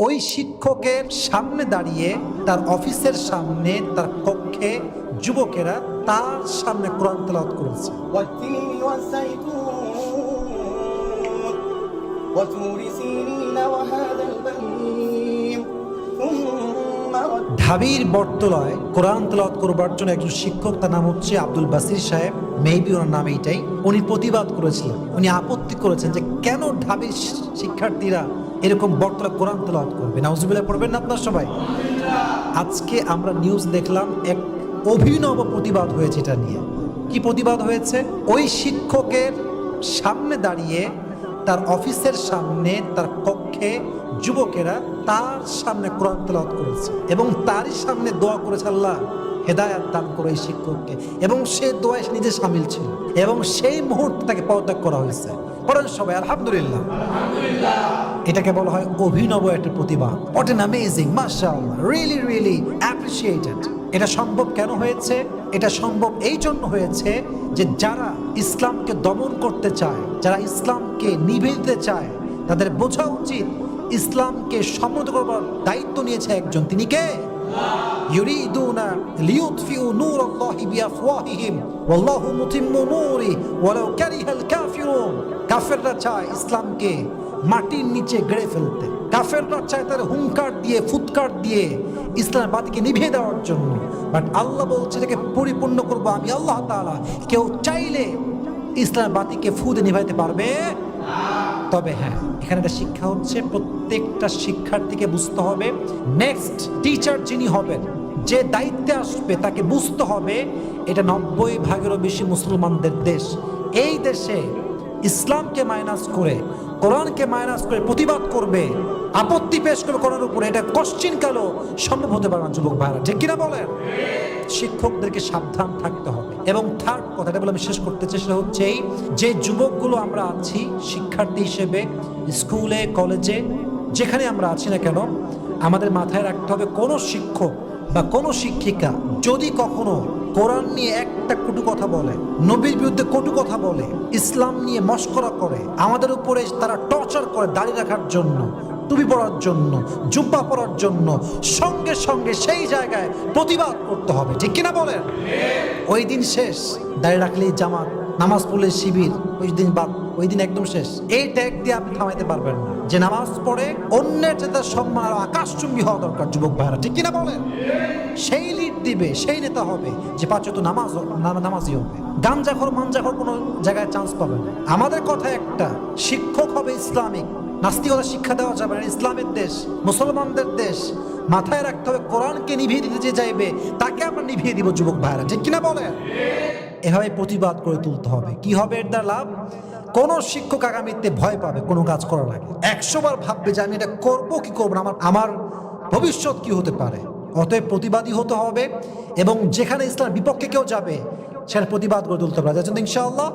ওই শিক্ষকের সামনে দাঁড়িয়ে তার অফিসের সামনে তার কক্ষে যুবকেরা তার সামনে কোরআন তেলাওয়াত করেছে والتين والزيتون وطور سينين وهذا ঢাবির বটতলায় কোরআন তেলাওয়াত করবার জন্য একজন শিক্ষক, তার নাম হচ্ছে আব্দুল বাসির সাহেব। মেবি ওনার নাম এইটাই। উনি প্রতিবাদ করেছিলেন। উনি আপত্তি করেছেন যে কেন ঢাবির শিক্ষার্থীরা এরকম বটতলা কোরআন তেলাওয়াত করবে। নাউজুবিল্লাহ, পড়বেন না আপনার সবাই? আজকে আমরা নিউজ দেখলাম এক অভিনব প্রতিবাদ হয়েছে এটা নিয়ে। কি প্রতিবাদ হয়েছে? ওই শিক্ষকের সামনে দাঁড়িয়ে তার অফিসের সামনে তার কক্ষে যুবকেরা তার সামনে কোরআন তেলাওয়াত করেছে এবং তারই সামনে দোয়া করেছে আল্লাহ হেদায়াত দান করে এই শিক্ষককে। এবং সে দোয়ায় নিজে সামিল ছিল এবং সেই মুহূর্তে তাকে পদত্যাগ করা হয়েছে। পড়েন সবাই আলহামদুলিল্লাহ। এটাকে বলা হয় অভিনব একটা প্রতিভা। হোয়াট এন অ্যামেজিং মাশাআল্লাহ রিয়েলি রিয়েলি অ্যাপ্রিসিয়েটেড এটা সম্ভব কেন হয়েছে? এটা সম্ভব এই জন্য হয়েছে যে যারা ইসলামকে দমন করতে চায়, যারা ইসলামকে নিভে দিতে চায়, তাদের বোঝা উচিত ইসলামকে সম্মত করবার দায়িত্ব নিয়েছে একজন। তিনি কে? কাফেররা চায় ইসলামকে মাটির নিচে গড়ে ফেলতে। কাফেররা চায় তার হুঙ্কার দিয়ে, ফুৎকার দিয়ে ইসলামের বাতিকে নিভিয়ে দেওয়ার জন্য। বাট আল্লাহ বলছে, এটাকে পরিপূর্ণ করব আমি আল্লাহ তাআলা। কেউ চাইলে ইসলামের বাতিকে ফুদে নিভাইতে পারবে। তবে হ্যাঁ এখানে একটা শিক্ষা হচ্ছে, প্রত্যেকটা শিক্ষার্থীকে বুঝতে হবে নেক্সট টিচার যিনি হবেন, যে দায়িত্বে আসবে, তাকে বুঝতে হবে, এটা নব্বই ভাগেরও বেশি মুসলমানদের দেশ। এই দেশে ইসলামকে মাইনাস করে, কোরআনকে মাইনাস করে প্রতিবাদ করবে আপত্তি পেশ করবে কোরআনের উপরে এটা কশ্চিন কালো সম্ভব হতে পারে না, যুবক ভাইরা ঠিক কিনা বলেন? শিক্ষকদেরকে সাবধান থাকতে হবে। এবং থার্ড কথাটা বলে আমি শেষ করতে সেটা হচ্ছে এই, যে যুবকগুলো আমরা আছি, শিক্ষার্থী হিসেবে, স্কুলে, কলেজে, যেখানে আমরা আছি না কেন, আমাদের মাথায় রাখতে হবে কোনো শিক্ষক বা কোনো শিক্ষিকা যদি কখনো কোরআন নিয়ে একটা কটু কথা বলে, নবীর বিরুদ্ধে কটু কথা বলে, ইসলাম নিয়ে মস্করা করে, আমাদের উপরে তারা টর্চার করে দাঁড়িয়ে রাখার জন্য টুপি পরার জন্য, জুব্বা পরার জন্য সঙ্গে সঙ্গে সেই জায়গায় প্রতিবাদ করতে হবে। ঠিক কিনা বলেন? ওই দিন শেষ। দাঁড়িয়ে রাখলেই জামাত, নামাজ পড়লে শিবির, ওই দিন বাদ ওই দিন একদম শেষ। এই ট্যাগ দিয়ে আপনি থামাইতে পারবেন না। যে নামাজ পড়ে অন্যের যে তার সম্মান আর আকাশচুম্বী হওয়া দরকার, যুবক ভাইরা। ঠিক কিনা বলেন? সেই লিড দিবে, সেই নেতা হবে যে পাঁচ পাঁচত নামাজ না- নামাজি হবে। গাঞ্জাখর, মাঞ্জাখর কোনো জায়গায় চান্স পাবে না। আমাদের কথা একটা, শিক্ষক হবে ইসলামিক। নাস্তিকতা শিক্ষা দেওয়া যাবে না ইসলামের দেশ, মুসলমানদের দেশ, মাথায় রাখতে হবে কোরআনকে নিভিয়ে দিতে যে চাইবে, তাকে আমরা নিভিয়ে দিব, যুবক ভাইরা ঠিক কিনা বলে এভাবে প্রতিবাদ করে তুলতে হবে। কি হবে এর দ্বারা লাভ? কোন শিক্ষক আগামীতে ভয় পাবে, কোনো কাজ করার আগে। একশোবার ভাববে যে আমি এটা করব, কি করব না? আমার আমার ভবিষ্যৎ কি হতে পারে? অতএব প্রতিবাদী হতে হবে এবং যেখানে ইসলামের বিপক্ষে কেউ যাবে সেটা প্রতিবাদ করে তুলতে হবে। যাচ্ছেন ইনশাআল্লাহ?